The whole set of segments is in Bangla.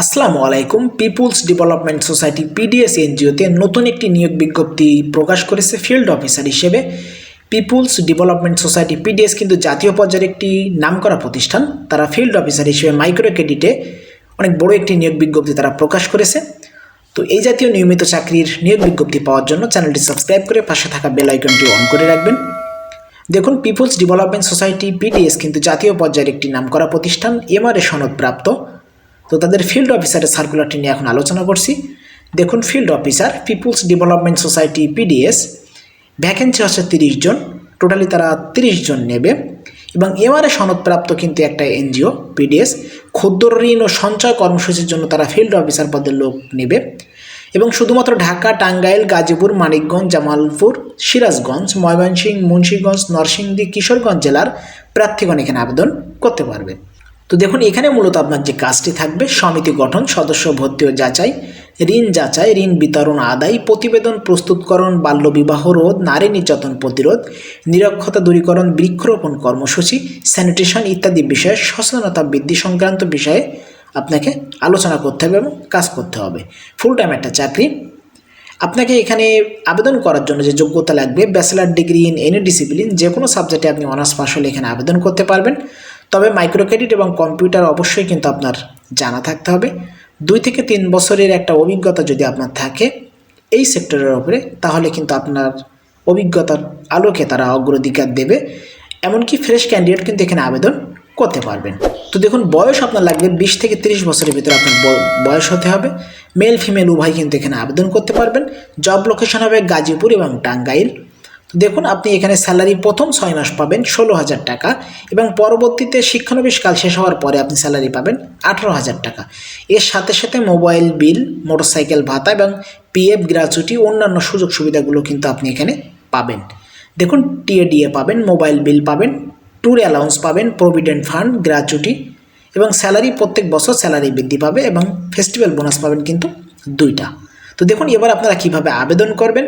আসসালামু আলাইকুম, পিপুলস ডেভেলপমেন্ট সোসাইটি পিডিএস এনজিওতে নতুন একটি নিয়োগ বিজ্ঞপ্তি প্রকাশ করেছে ফিল্ড অফিসার হিসেবে। পিপুলস ডেভেলপমেন্ট সোসাইটি পিডিএস কিন্তু জাতীয় পর্যায়ের একটি নামকরা প্রতিষ্ঠান। তারা ফিল্ড অফিসার হিসেবে মাইক্রো ক্রেডিটে অনেক বড় একটি নিয়োগ বিজ্ঞপ্তি তারা প্রকাশ করেছে। তো এই জাতীয় নিয়মিত চাকরির নিয়োগ বিজ্ঞপ্তি পাওয়ার জন্য চ্যানেলটি সাবস্ক্রাইব করে পাশে থাকা বেল আইকনটি অন করে রাখবেন। দেখুন, পিপুলস ডেভেলপমেন্ট সোসাইটি পিডিএস কিন্তু জাতীয় পর্যায়ের একটি নামকরা প্রতিষ্ঠান এমআরএ সনদপ্রাপ্ত। তো তাদের ফিল্ড অফিসারের সার্কুলারটি নিয়ে এখন আলোচনা করছি। দেখুন field officer peoples development society PDS vacancy হচ্ছে তিরিশ জন টোটালি তারা তিরিশ জন নেবে। এবং এমআরএ সনদপ্রাপ্ত কিন্তু একটা এনজিও পিডিএস ক্ষুদ্র ঋণ ও সঞ্চয় কর্মসূচির জন্য তারা ফিল্ড অফিসার পদের লোক নেবে। এবং শুধুমাত্র ঢাকা, টাঙ্গাইল, গাজীপুর, মানিকগঞ্জ, জামালপুর, সিরাজগঞ্জ, ময়মনসিংহ, মুন্সীগঞ্জ, নরসিংদী, কিশোরগঞ্জ জেলার প্রার্থীগণ এখানে আবেদন করতে পারবে। তো দেখুন, এখানে মূলত আপনার যে কাজটি থাকবে, সমিতি গঠন, সদস্য ভর্তি ও যাচাই, ঋণ যাচাই, ঋণ বিতরণ, আদায়, প্রতিবেদন প্রস্তুতকরণ বাল্যবিবাহ রোধ, নারী নির্যাতন প্রতিরোধ, নিরক্ষতা দূরীকরণ, বৃক্ষরোপণ কর্মসূচি স্যানিটেশন ইত্যাদি বিষয়ে সচেতনতা বৃদ্ধি সংক্রান্ত বিষয়ে আপনাকে আলোচনা করতে হবে এবং কাজ করতে হবে। ফুল টাইম একটা চাকরি। আপনাকে এখানে আবেদন করার জন্য যে যোগ্যতা লাগবে bachelor degree in any discipline যে কোনো সাবজেক্টে আপনি অনার্স পাস হলে এখানে আবেদন করতে পারবেন। তবে মাইক্রো ক্রেডিট এবং কম্পিউটার অবশ্যই কিন্তু আপনার জানা থাকতে হবে। দুই থেকে তিন বছরের একটা অভিজ্ঞতা যদি আপনার থাকে এই সেক্টরের ওপরে, তাহলে কিন্তু আপনার অভিজ্ঞতার আলোকে তারা অগ্রাধিকার দেবে। এমনকি ফ্রেশ ক্যান্ডিডেট কিন্তু এখানে আবেদন করতে পারবেন। তো দেখুন, বয়স আপনার লাগবে বিশ থেকে তিরিশ বছরের ভিতরে আপনার বয়স হতে হবে। মেল, ফিমেল উভয় কিন্তু এখানে আবেদন করতে পারবেন। জব লোকেশন হবে গাজীপুর এবং টাঙ্গাইল। দেখুন, আপনি এখানে স্যালারি প্রথম ছয় মাস পাবেন ষোলো হাজার টাকা এবং পরবর্তীতে শিক্ষানবিশ কাল শেষ হওয়ার পরে আপনি স্যালারি পাবেন আঠারো হাজার টাকা। এর সাথে সাথে মোবাইল বিল মোটরসাইকেল ভাতা এবং পিএফ গ্র্যাচুইটি অন্যান্য সুযোগ সুবিধাগুলো কিন্তু আপনি এখানে পাবেন। দেখুন টিএডিএ পাবেন মোবাইল বিল পাবেন ট্যুর অ্যালাউন্স পাবেন প্রভিডেন্ট ফান্ড গ্র্যাচুইটি এবং স্যালারি প্রত্যেক বছর স্যালারি বৃদ্ধি পাবে এবং ফেস্টিভ্যাল বোনাস পাবেন কিন্তু দুইটা। তো দেখুন, এবার আপনারা কীভাবে আবেদন করবেন?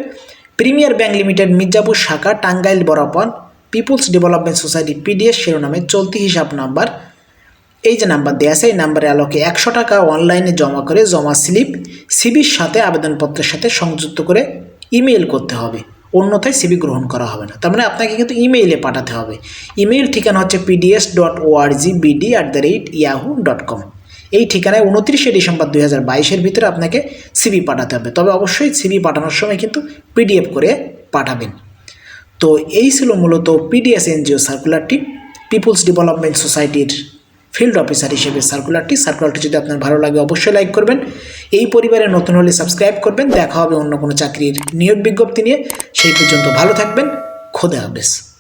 প্রিমিয়ার ব্যাংক লিমিটেড মির্জাপুর শাখা, টাঙ্গাইল বরাবর পিপুলস ডেভেলপমেন্ট সোসাইটি পিডিএস শিরোনামে চলতি হিসাব নাম্বার। এই যে নাম্বার দেওয়া আছে, এই নাম্বারে আলোকে একশো টাকা অনলাইনে জমা করে জমা স্লিপ, সিবির সাথে আবেদনপত্রের সাথে সংযুক্ত করে ইমেইল করতে হবে। অন্যথায় সিবি গ্রহণ করা হবে না। তার মানে আপনাকে কিন্তু ইমেইলে পাঠাতে হবে। ইমেইল ঠিকানা হচ্ছে PDS dot org BD at the rate Yahoo dot com এই ঠিকানায় উনত্রিশে ডিসেম্বর দুই হাজার বাইশের ভিতরে আপনাকে সিবি পাঠাতে হবে। তবে অবশ্যই সিবি পাঠানোর সময় কিন্তু পিডিএফ করে পাঠাবেন। তো এই ছিল মূলত পিডিএস এনজিও সার্কুলারটি পিপুলস ডেভেলপমেন্ট সোসাইটির ফিল্ড অফিসার হিসেবে সার্কুলারটি সার্কুলারটি যদি আপনার ভালো লাগে অবশ্যই লাইক করবেন। এই পরিবারে নতুন হলে সাবস্ক্রাইব করবেন। দেখা হবে অন্য কোনো চাকরির নিয়োগ বিজ্ঞপ্তি নিয়ে। সেই পর্যন্ত ভালো থাকবেন। খোদা হাফেজ।